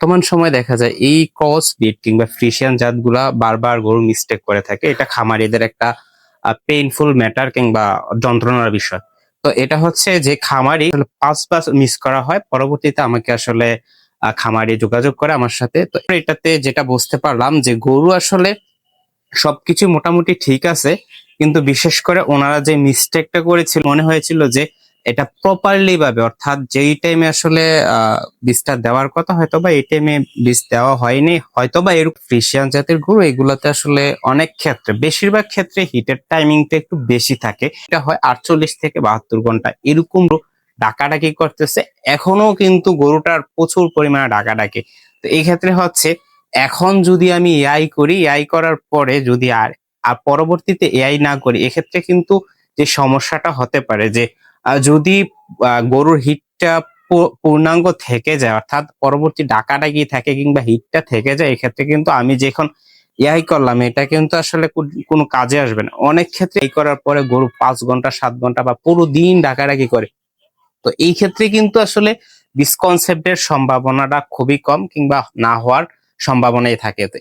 বর্তমান সময় দেখা যায় এই ক্রস বিট কিংবা ফ্রিশিয়ান জাতগুলা বারবার গরু মিস্টেক করে থাকে। এটা খামারিদের একটা পেইনফুল ম্যাটার কিংবা যন্ত্রণার বিষয়। তো এটা হচ্ছে যে খামারি পাঁচ পাঁচ মিস করা হয়। পরবর্তীতে আমাকে আসলে খামারি যোগাযোগ করে আমার সাথে। তো এটাতে যেটা বুঝতে পারলাম যে গরু আসলে সবকিছু মোটামুটি ঠিক আছে। কিন্তু বিশেষ করে ওনারা যে মিস্টেকটা করেছিল, মনে হয়েছিল যে এটা প্রপারলি ভাবে, অর্থাৎ যেই টাইমে আসলে বীজটা দেওয়ার কথা হয়তো বা এই টাইমে বীজ দেওয়া হয়নি। হয়তো বা এরকম ফ্রিশিয়ান জাতের গরু এগুলোতে আসলে অনেক ক্ষেত্রে, বেশিরভাগ ক্ষেত্রে হিটের টাইমিংটা একটু বেশি থাকে। এটা হয় আটচল্লিশ থেকে বাহাত্তর ঘণ্টা। এরকম ডাকাডাকি করতেছে। এখনও কিন্তু গরুটার প্রচুর পরিমাণে ডাকাডাকি। তো এই ক্ষেত্রে হচ্ছে, এখন যদি আমি এআই করি এআই করার পরে যদি আর আর পরবর্তীতে এআই না করি, এক্ষেত্রে কিন্তু যে সমস্যাটা হতে পারে যে যদি গরুর হিটটা পূর্ণাঙ্গ থেকে যায়, অর্থাৎ পরবর্তী ডাকাটা ডাকাডাকি থাকে কিংবা হিটটা থেকে যায়, এক্ষেত্রে কিন্তু আমি যখন এআই করলাম, এটা কিন্তু আসলে কো- কোনো কাজে আসবে না। অনেক ক্ষেত্রে এই করার পরে গরু পাঁচ ঘণ্টা, সাত ঘণ্টা বা পুরো দিন ডাকাডাকি করে। তো এই ক্ষেত্রে কিন্তু আসলে মিসকনসেপ্টের সম্ভাবনাটা খুবই কম কিংবা না হওয়ার সম্ভাবনাই থাকে। তো